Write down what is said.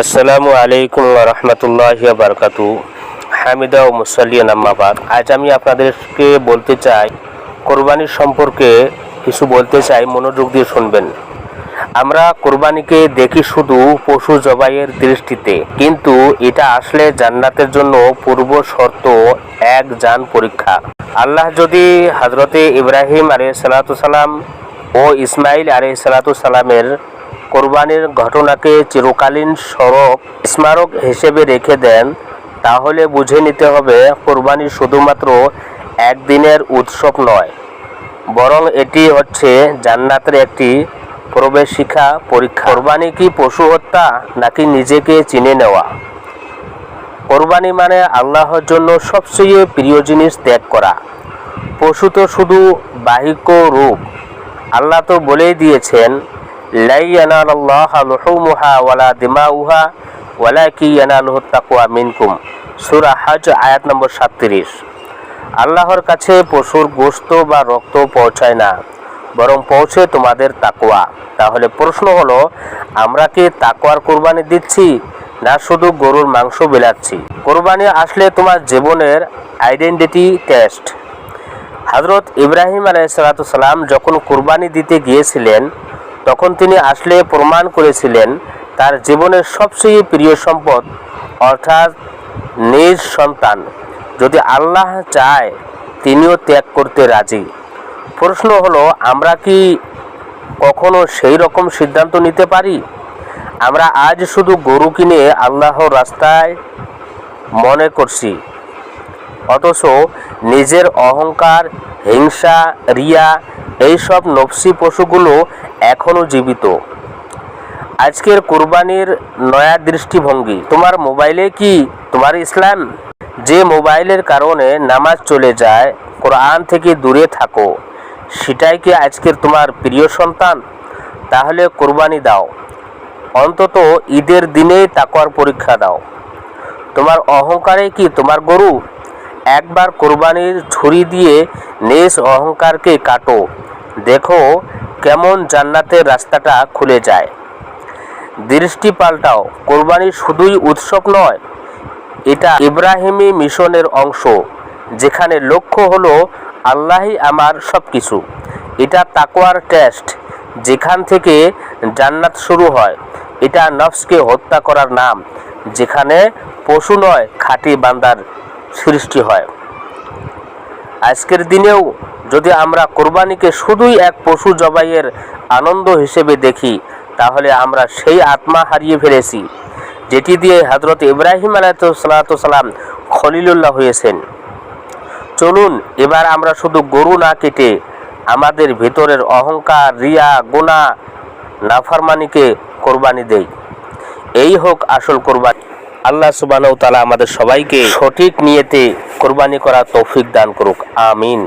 আসসালামু আলাইকুম রহমতুল্লাহ বারকাতু। হামিদা ও মুসাল্লিয়ান আম্মাবাদ আজ আমি আপনাদেরকে বলতে চাই, কোরবানির সম্পর্কে কিছু বলতে চাই, মনোযোগ দিয়ে শুনবেন। আমরা কোরবানিকে দেখি শুধু পশু জবাইয়ের দৃষ্টিতে, কিন্তু এটা আসলে জান্নাতের জন্য পূর্ব শর্ত এক যান পরীক্ষা। আল্লাহ যদি হজরতে ইব্রাহিম আরে সালাম ও ইসমাইল আরে সালামের কোরবানির ঘটনাকে চিরকালীন সড়ক স্মারক হিসেবে রেখে দেন, তাহলে বুঝে নিতে হবে কোরবানি শুধুমাত্র একদিনের উৎসব নয়, বরং এটি হচ্ছে জান্নাতের একটি প্রবেশিকা পরীক্ষা। কোরবানি কি পশু হত্যা নাকি নিজেকে চিনে নেওয়া? কোরবানি মানে আল্লাহর জন্য সবচেয়ে প্রিয় জিনিস ত্যাগ করা। পশু তো শুধু বাহিক রূপ। আল্লাহ তো বলেই দিয়েছেন লাই ওয়ালা কি মিনকুম। আয়াত নম্বর সাতত্রিশ। আল্লাহর কাছে পশুর গোশত বা রক্ত পৌঁছায় না, বরং পৌঁছে তোমাদের তাকওয়া। তাহলে প্রশ্ন হলো, আমরা কি তাকওয়ার কোরবানি দিচ্ছি, না শুধু গরুর মাংস বিলাচ্ছি? কোরবানি আসলে তোমার জীবনের আইডেন্টিটি টেস্ট হজরত ইব্রাহিম আলাইসালাম যখন কুরবানি দিতে গিয়েছিলেন তখন তিনি আসলে প্রমাণ করেছিলেন তার জীবনের সবচেয়ে প্রিয় সম্পদ, অর্থাৎ নিজ সন্তান। যদি আল্লাহ চায়, তিনিও ত্যাগ করতে রাজি। প্রশ্ন হলো, আমরা কি কখনো সেই রকম সিদ্ধান্ত নিতে পারি? আমরা আজ শুধু গরু কিনে আল্লাহর রাস্তায় মনে করছি, অথচ নিজের অহংকার, হিংসা, রিয়া এইসব নফসি পশুগুলো এখনও জীবিত। আজকের কোরবানির নয়া দৃষ্টিভঙ্গি, তোমার মোবাইলে কি তোমার ইসলাম? যে মোবাইলের কারণে নামাজ চলে যায়, কোরআন থেকে দূরে থাকো, সেটাই কি আজকের তোমার প্রিয় সন্তান? তাহলে কোরবানি দাও। অন্তত ঈদের দিনেই তাকওয়ার পরীক্ষা দাও। তোমার অহংকারে কি তোমার গরু? একবার কোরবানির ছুরি দিয়ে নিজ অহংকারকে কাটো। দেখো কেমন জান্নাতের রাস্তাটা খুলে যায়। দৃষ্টি পাল্টাও, কোরবানি শুধুই উৎসব নয়, এটা ইব্রাহিমী মিশনের অংশ, যেখানে লক্ষ্য হলো আল্লাহই আমার সব কিছু এটা তাকওয়ার টেস্ট, যেখান থেকে জান্নাত শুরু হয়। এটা নফসকে হত্যা করার নাম, যেখানে পশু নয়, খাঁটি বান্দার সৃষ্টি হয়। আজকের দিনেও যদি আমরা কোরবানিকে শুধুই এক পশু জবাইয়ের আনন্দ হিসেবে দেখি তাহলে আমরা সেই আত্মা হারিয়ে ফেলেছি যেটি দিয়ে হজরত ইব্রাহিম আলাইসালাম খলিলুল্লাহ হয়েছেন। চলুন এবার আমরা শুধু গরু না কেটে আমাদের ভেতরের অহংকার রিয়া গুণা নাফারমানিকে কোরবানি দেই। এই হোক আসল কোরবানি। আল্লাহ সুবাহ তালা আমাদের সবাইকে সঠিক নিয়েতে কোরবানি করার তৌফিক দান করুক। আমিন।